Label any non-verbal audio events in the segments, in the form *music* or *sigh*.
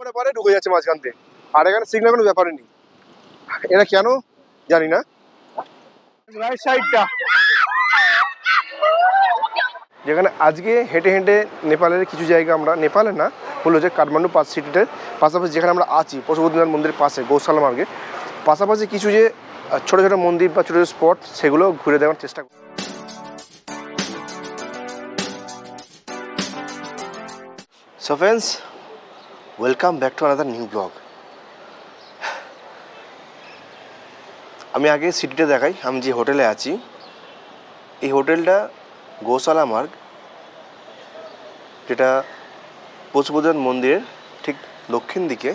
থেকে পারে ঢুকে যাচ্ছে মাঝখান দিয়ে। আর এখানে সিগন্যাল কোনো ব্যাপারই নেই। এটা কেন? জানি না। রাইট সাইডটা যেখানে আজকে হেঁটে হেঁটে নেপালের কিছু জায়গা আমরা নেপালের না হলো যে কাঠমান্ডু পাঁচ সিটিতে। পাশাপাশি যেখানে আমরা আছি পশুপতিনাথ মন্দিরের পাশে গৌশালা মার্গে। পাশাপাশি কিছু যে ছোট ছোট মন্দির বা ছোট ছোট স্পট সেগুলো ঘুরে দেওয়ার চেষ্টা করি so friends welcome back to another new blog আমি আগে সিটিটা দেখাই, আমি যে হোটেলে আছি, এই হোটেলটা গোশালা মার্গ যেটা পশুপতিনাথ মন্দিরের ঠিক দক্ষিণ দিকে।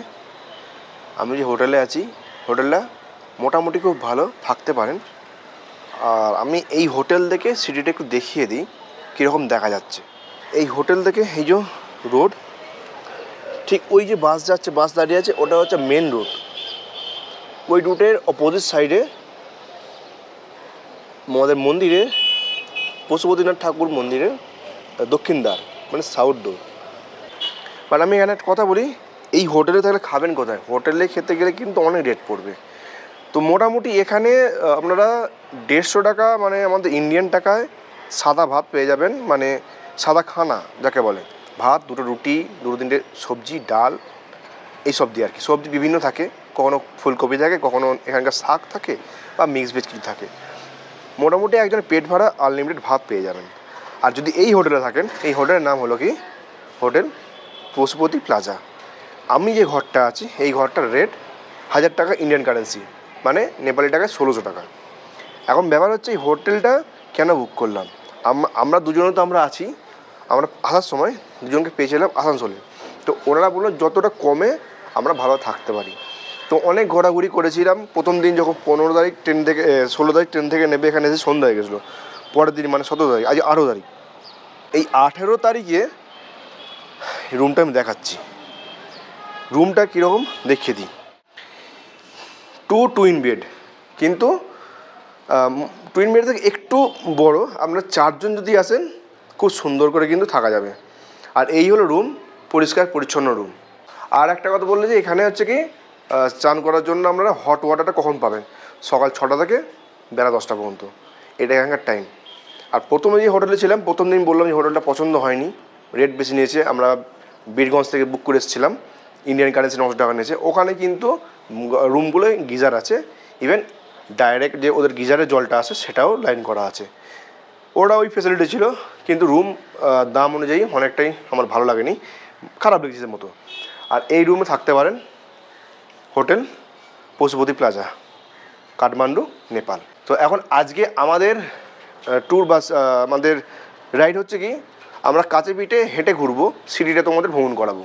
আমি যে হোটেলে আছি হোটেলটা মোটামুটি খুব ভালো থাকতে পারেন। আর আমি এই হোটেল থেকে সিটিটা একটু দেখিয়ে দিই, কীরকম দেখা যাচ্ছে। এই হোটেল থেকে এই যে রোড ঠিক ওই যে বাস যাচ্ছে, বাস দাঁড়িয়ে আছে, ওটা হচ্ছে মেন রুট ওই রুটের অপোজিট সাইডে আমাদের মন্দিরে, পশুপতিনাথ ঠাকুর মন্দিরের দক্ষিণ দ্বার মানে সাউথ ডোর বাট আমি এখানে কথা বলি, এই হোটেলে তাহলে খাবেন কোথায়? হোটেলে খেতে গেলে কিন্তু অনেক রেট পড়বে। তো মোটামুটি এখানে আপনারা দেড়শো টাকা মানে আমাদের ইন্ডিয়ান টাকায় সাদা ভাত পেয়ে যাবেন মানে সাদা খানা, যাকে বলে। ভাত, দুটো রুটি, দুটো তিনটে সবজি, ডাল, এইসব দিয়ে আর কি। সবজি বিভিন্ন থাকে, কখনো ফুলকপি থাকে, কখনো এখানকার শাক থাকে বা মিক্স ভেজ কিছু থাকে। মোটামুটি একজন পেট ভাড়া আনলিমিটেড ভাত পেয়ে যাবেন। আর যদি এই হোটেলে থাকেন, এই হোটেলের নাম হলো কি? Hotel Pashupati Plaza. আমি যে ঘরটা আছি, এই ঘরটার রেট হাজার টাকা ইন্ডিয়ান কারেন্সি মানে নেপালি টাকায় ষোলোশো টাকা। এখন ব্যাপার হচ্ছে এই হোটেলটা কেন বুক করলাম? আমরা দুজনে তো আমরা আছি, আমরা আসার সময় দুজনকে পেয়েছিলাম আসানসোলে। তো ওনারা বলল, যতটা কমে আমরা ভালো থাকতে পারি। তো অনেক ঘোরাঘুরি করেছিলাম। প্রথম দিন যখন পনেরো তারিখ ট্রেন থেকে ষোলো তারিখ ট্রেন থেকে নেবে এখানে এসে সন্ধ্যা হয়ে গেছিল। পরের দিন মানে সতেরো তারিখ, আজ আঠেরো তারিখ। এই আঠেরো তারিখে রুমটা আমি দেখাচ্ছি। রুমটা কীরকম দেখিয়ে দিই। টু টুইন বেড কিন্তু টুইন বেড থেকে একটু বড়। আপনার চারজন যদি আসেন, খুব সুন্দর করে কিন্তু থাকা যাবে। আর এই হলো রুম পরিষ্কার, পরিচ্ছন্ন রুম আর একটা কথা বললে যে এখানে হচ্ছে কি চান করার জন্য আপনারা হট ওয়াটারটা কখন পাবেন সকাল ছটা থেকে বেলা দশটা পর্যন্ত। এটা এখানকার টাইম আর প্রথমে যে হোটেলে ছিলাম, প্রথম দিন বললাম যে হোটেলটা পছন্দ হয়নি। রেট বেশি নিয়েছে। আমরা বীরগঞ্জ থেকে বুক করে এসেছিলাম। ইন্ডিয়ান কারেন্সি নশো টাকা নিয়েছে। ওখানে কিন্তু রুমগুলোয় গিজার আছে। ইভেন ডাইরেক্ট যে ওদের গিজারের জলটা আছে, সেটাও লাইন করা আছে। ওরা ওই ফেসিলিটি ছিল, কিন্তু রুম দাম অনুযায়ী অনেকটাই আমার ভালো লাগেনি, খারাপ লেগেছে মতো। আর এই রুমে থাকতে পারেন হোটেল পশুপতি প্লাজা, কাঠমান্ডু, নেপাল। তো এখন আজকে আমাদের ট্যুর বাস আমাদের রাইড হচ্ছে কি, আমরা কাছে পিঠে হেঁটে ঘুরবো সিটিটা তোমাদের ভ্রমণ করাবো।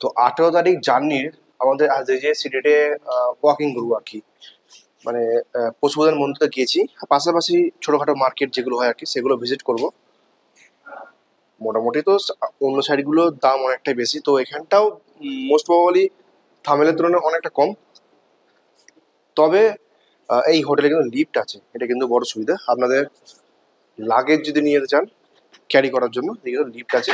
তো আঠেরো তারিখ জার্নির আমাদের আজ যে সিটিতে ওয়াকিং করব আর কি। মানে পশুপতির মন্দিরে গিয়েছি। পাশাপাশি ছোটোখাটো মার্কেট যেগুলো হয় আর কি সেগুলো ভিজিট করব। মোটামুটি তো অন্য সাইডগুলোর দাম অনেকটাই বেশি। তো এখানটাও মোস্ট প্রবাবলি থামেলের তুলনায় অনেকটা কম। তবে এই হোটেলে কিন্তু লিফট আছে। এটা কিন্তু বড় সুবিধা। আপনাদের লাগেজ যদি নিয়ে যেতে চান ক্যারি করার জন্য কিন্তু লিফট আছে।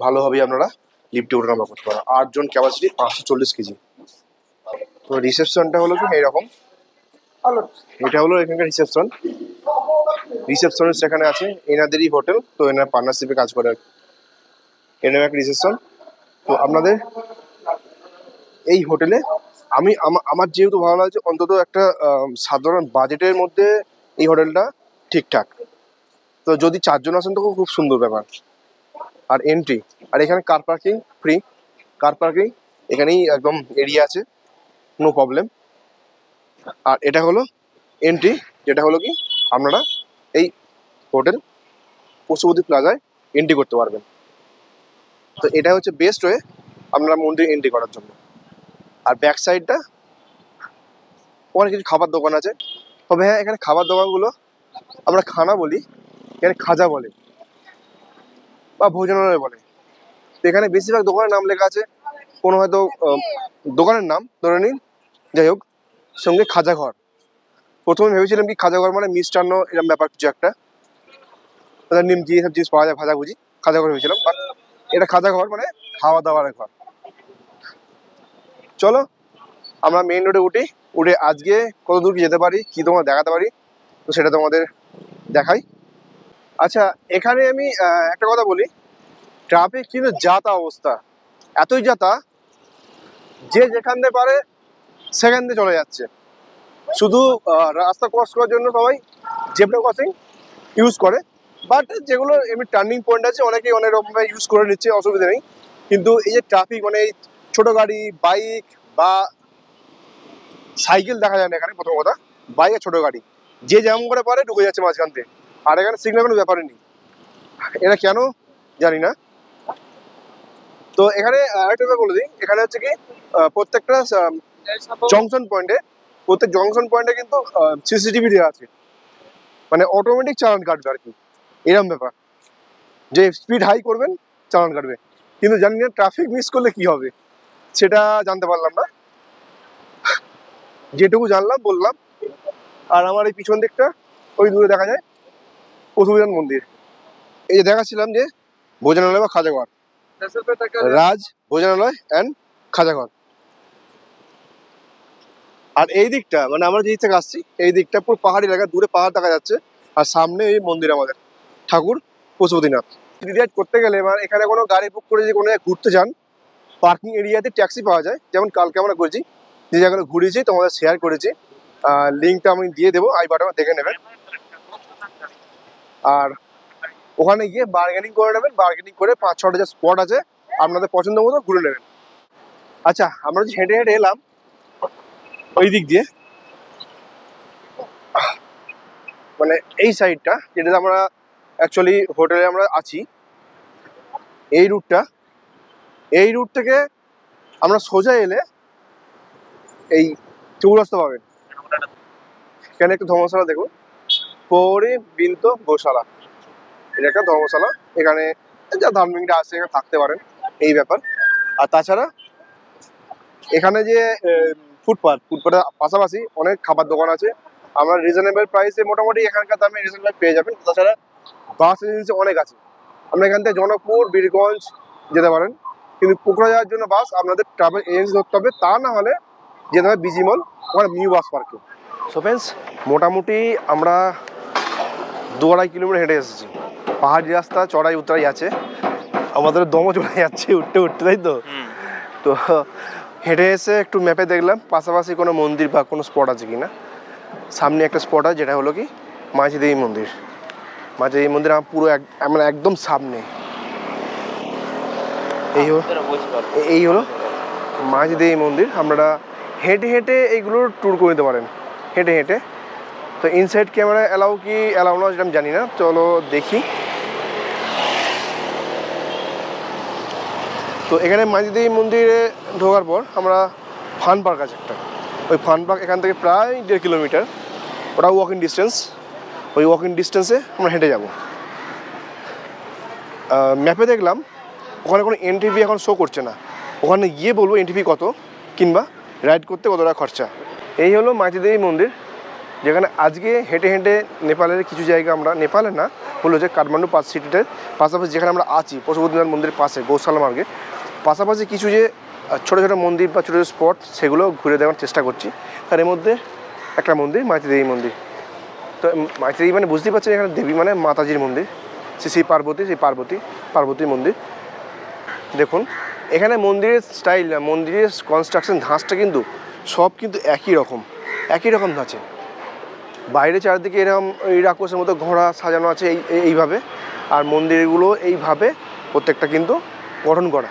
ভালোভাবেই আপনারা লিফটে উঠে নামা করতে পারেন। আটজন ক্যাপাসিটি পাঁচশো চল্লিশ কেজি। তো রিসেপশনটা হলো কি, এইরকম। এটা হলো এখানকার রিসেপশন। রিসেপশনিস্ট এখানে আছে এনাদেরই হোটেল, তো এনার পার্টনারশিপে কাজ করে এনার একটা রিসেপশন। তো আপনাদের এই হোটেলে আমি আমার যেহেতু ভালো লাগছে, অন্তত একটা সাধারণ বাজেটের মধ্যে এই হোটেলটা ঠিকঠাক। তো যদি চারজন আসেন তো খুব সুন্দর ব্যাপার। আর এন্ট্রি আর এখানে car parking free car parking এখানেই একদম এরিয়া আছে নো প্রবলেম আর এটা হলো এন্ট্রি যেটা হলো কি আপনারা এই হোটেল পশুপতি প্লাজায় এন্ট্রি করতে পারবেন। তো এটা হচ্ছে বেস্ট ওয়ে আপনারা মন্দির এন্ট্রি করার জন্য। আর ব্যাক সাইডটা অনেক কিছু খাবার দোকান আছে। তবে হ্যাঁ এখানে খাবার দোকানগুলো আমরা খানা বলি, এখানে খাজা বলে বা ভোজনালয় বলে। তো এখানে বেশিরভাগ দোকানের নাম লেখা আছে। কোনো হয়তো দোকানের নাম ধরে নিন। যাই হোক সঙ্গে খাজা ঘর প্রথমে ভেবেছিলাম কি খাজা ঘর মানে মিষ্টান্ন এরকম ব্যাপার কিছু একটা। ওদের নিমকি এসব জিনিস পাওয়া যায় ভাজাভুজি খাজা ঘর হয়েছিলাম বাট এটা খাজা ঘর মানে খাওয়া দাওয়ার ঘর। চলো, আমরা মেইন রোডে উঠি। উঠে আজকে কত দূর যেতে পারি, কি তোমার দেখাতে পারি, তো সেটা তোমাদের দেখাই। আচ্ছা এখানে আমি একটা কথা বলি। ট্রাফিক কিন্তু যাতা অবস্থা। এতই যাতা যে যেখান দিয়ে পারে দিয়ে চলে যাচ্ছে। শুধু রাস্তা ক্রস করার জন্য সবাই জেব্রা ক্রসিং ইউজ করে। বাট যেগুলো এমনি টার্নিং পয়েন্ট আছে, অনেকেই অনেক রকমভাবে ইউজ করে নিচ্ছে, অসুবিধা নেই। কিন্তু এই যে ট্রাফিক মানে এই ছোট গাড়ি বাইক বা সাইকেল দেখা যায় না এখানে, প্রথম কথা। বাইক আর ছোট গাড়ি। যে যেমন করে পারে, ঢুকে যাচ্ছে মাঝখান থেকে আর এখানে সিগন্যাল কোনো ব্যাপারই নেই। এটা কেন, জানি না। তো এখানে আরেকটা বলে দিই। এখানে হচ্ছে কি প্রত্যেকটা জংশন পয়েন্টে প্রত্যেক জংশন পয়েন্টে কিন্তু সিসিটিভি দেওয়া আছে। মানে অটোমেটিক চালান কাটবে আর কি। এরকম ব্যাপার। যে স্পিড হাই করবেন চালান কাটবে। কিন্তু জানি না ট্রাফিক মিস করলে কি হবে? সেটা জানতে পারলাম না। যেটুকু জানলাম বললাম। আর আমার এই পিছন দিকটা ওই দূরে দেখা যায় পশুবিধান মন্দির। এই যে দেখাচ্ছিলাম যে ভোজনালয় বা খাজাঘর রাজ ভোজনালয় অ্যান্ড খাজাঘর আর এই দিকটা মানে আমরা যে থেকে আসছি, এই দিকটা পুরো পাহাড়ি এলাকা, দূরে পাহাড় দেখা যাচ্ছে। আর সামনে এই মন্দির আমাদের, ঠাকুর পশুপতিনাথ রিরাইড করতে গেলে এবার এখানে কোনো গাড়ি বুক করে যদি কোনো ঘুরতে যান পার্কিং এরিয়াতে ট্যাক্সি পাওয়া যায়। যেমন কালকে আমরা করেছি যে জায়গাটা ঘুরেছি, তোমাদের শেয়ার করেছি। আর লিঙ্কটা আমি দিয়ে দেবো আই বাটন দেখে নেবেন। আর ওখানে গিয়ে বার্গেনিং করে নেবেন বার্গেনিং করে পাঁচ ছটা যে স্পট আছে, আপনাদের পছন্দ মতো ঘুরে নেবেন। আচ্ছা আমরা যে হেঁটে হেঁটে এলাম ওই দিক দিয়ে। মানে এই সাইডটা যেটাতে আমরা অ্যাকচুয়ালি হোটেলে আমরা আছি, এই রুটটা এই রুট থেকে আমরা সোজা এলে এই চৌরাস্তা পাবেন। এখানে একটু ধর্মশালা দেখুন। পৌরে বিন্ত গোশালা। এটা একটা ধর্মশালা। এখানে যা ধার্মিকরা আছে, এখানে থাকতে পারেন। এই ব্যাপার। আর তাছাড়া এখানে যে ফুটপাথ ফুটপাথের পাশাপাশি অনেক খাবার দোকান আছে। আমরা রিজনেবল প্রাইসে মোটামুটি এখানকার দামে রিজনেবল পেয়ে যাবেন। তাছাড়া বাস এজেন্সি অনেক আছে। আমরা এখান থেকে জনকপুর বীরগঞ্জ যেতে পারেন। কিন্তু পোখরা যাওয়ার জন্য বাস আপনাদের ট্রাভেল এজেন্সি ধরতে হবে। তা না হলে যেতে হবে বিজি মল ওখানে নিউ বাস পার্কে সো ফ্রেন্ডস মোটামুটি আমরা দু আড়াই কিলোমিটার হেঁটে এসেছি। পাহাড়ি রাস্তা চড়াই উতরাই আছে। আমাদের দমও চলে যাচ্ছে উঠতে উঠতে তাই তো? তো হেঁটে এসে একটু ম্যাপে দেখলাম, পাশাপাশি কোনো মন্দির বা কোনো স্পট আছে কি না সামনে একটা স্পট আছে, যেটা হলো কি? মাঝিদেবী মন্দির। মাঝিদেবী মন্দির আমার পুরো এক মানে একদম সামনে। এই হলো এই হলো মাঝিদেবী মন্দির। আপনারা হেঁটে হেঁটে এইগুলো ট্যুর করে নিতে পারেন। হেঁটে হেঁটে। তো ইনসাইড ক্যামেরা অ্যালাউ কি অ্যালাউ না যেটা আমি জানি না। চলো দেখি। তো এখানে মাঝিদেবী মন্দিরে ঢোকার পর আমরা ফান পার্ক আছে একটা। ওই ফান পার্ক এখান থেকে প্রায় দেড় কিলোমিটার। ওটা ওয়াকিং ডিস্টেন্স ওই ওয়াকিং ডিস্টেন্সে আমরা হেঁটে যাব। ম্যাপে দেখলাম, ওখানে কোনো এন্ট্রি ফি এখন শো করছে না। ওখানে গিয়ে বলব এন্ট্রি ফি কত, কিংবা রাইড করতে কত টাকা খরচা। এই হলো মাঝিদেবী মন্দির, যেখানে আজকে হেঁটে হেঁটে নেপালের কিছু জায়গা আমরা, নেপালে না, হলো যে কাঠমান্ডু পাঁচ সিটিতে। পাশাপাশি যেখানে আমরা আছি, পশুপতিনাথ মন্দিরের পাশে, গৌশালা মার্গে। পাশাপাশি কিছু যে ছোটো ছোটো মন্দির বা ছোটো ছোটো স্পট সেগুলো ঘুরে দেওয়ার চেষ্টা করছি। তার এর মধ্যে একটা মন্দির মাতৃদেবী মন্দির। তো মাইতি দেবী মানে বুঝতেই পারছেন এখানে দেবী মানে মাতাজির মন্দির। শ্রী শ্রী পার্বতী শ্রী পার্বতী পার্বতী মন্দির। দেখুন, এখানে মন্দিরের স্টাইল মন্দিরের কনস্ট্রাকশন ধাঁচটা কিন্তু সব কিন্তু একই রকম একই রকম ধাঁচে। বাইরে চারিদিকে এরকম এই রাক্ষসের মতো ঘোড়া সাজানো আছে এই- এইভাবে। আর মন্দিরগুলো এইভাবে প্রত্যেকটা কিন্তু গঠন করা।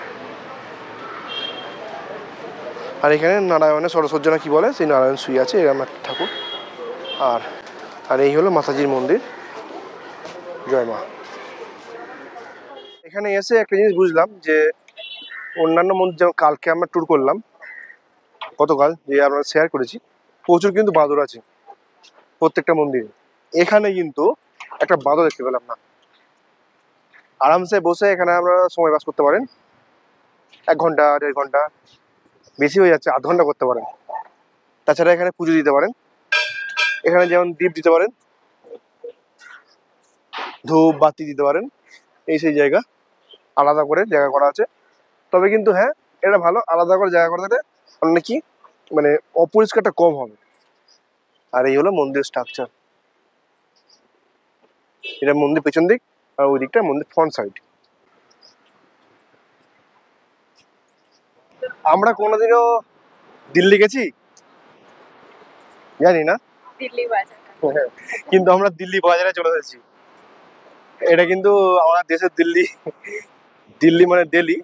আর এখানে নারায়ণের সরস্বজ্জনা কি বলে? সেই নারায়ণ শুয়ে আছে এরকম একটা ঠাকুর। আর আর এই হলো মাতাজির মন্দির। জয় মা। এখানে এসে একটা জিনিস বুঝলাম যে, অন্যান্য মন্দির যেমন কালকে আমরা ট্যুর করলাম, গতকাল যে আমরা শেয়ার করেছি, প্রচুর কিন্তু বাঁদর আছে, প্রত্যেকটা মন্দিরে। এখানে কিন্তু একটা বাঁদর দেখতে পেলাম না। আরামসে বসে এখানে আমরা সময় পাস করতে পারেন। এক ঘণ্টা, দেড় ঘণ্টা। বেশি হয়ে যাচ্ছে, আধ ঘণ্টা করতে পারেন। তাছাড়া এখানে পুজো দিতে পারেন। এখানে যেমন দ্বীপ দিতে পারেন। ধূপ, বাতি দিতে পারেন। এই সেই জায়গা। আলাদা করে জায়গা করা আছে। তবে কিন্তু হ্যাঁ এটা ভালো। আলাদা করে জায়গা করে দিলে অনেক কি? মানে অপরিষ্কারটা কম হবে। আর এই হলো মন্দির স্ট্রাকচার এটা মন্দির পেছন দিক আর ওই দিকটা মন্দির ফ্রন্ট সাইড আমরা কোনোদিনও দিল্লি গেছি? জানি না। দিল্লি বাজার। *laughs* কিন্তু আমরা দিল্লি বাজারে চলে এসেছি। এটা কিন্তু আমাদের দেশের দিল্লি দিল্লি মানে দিল্লি।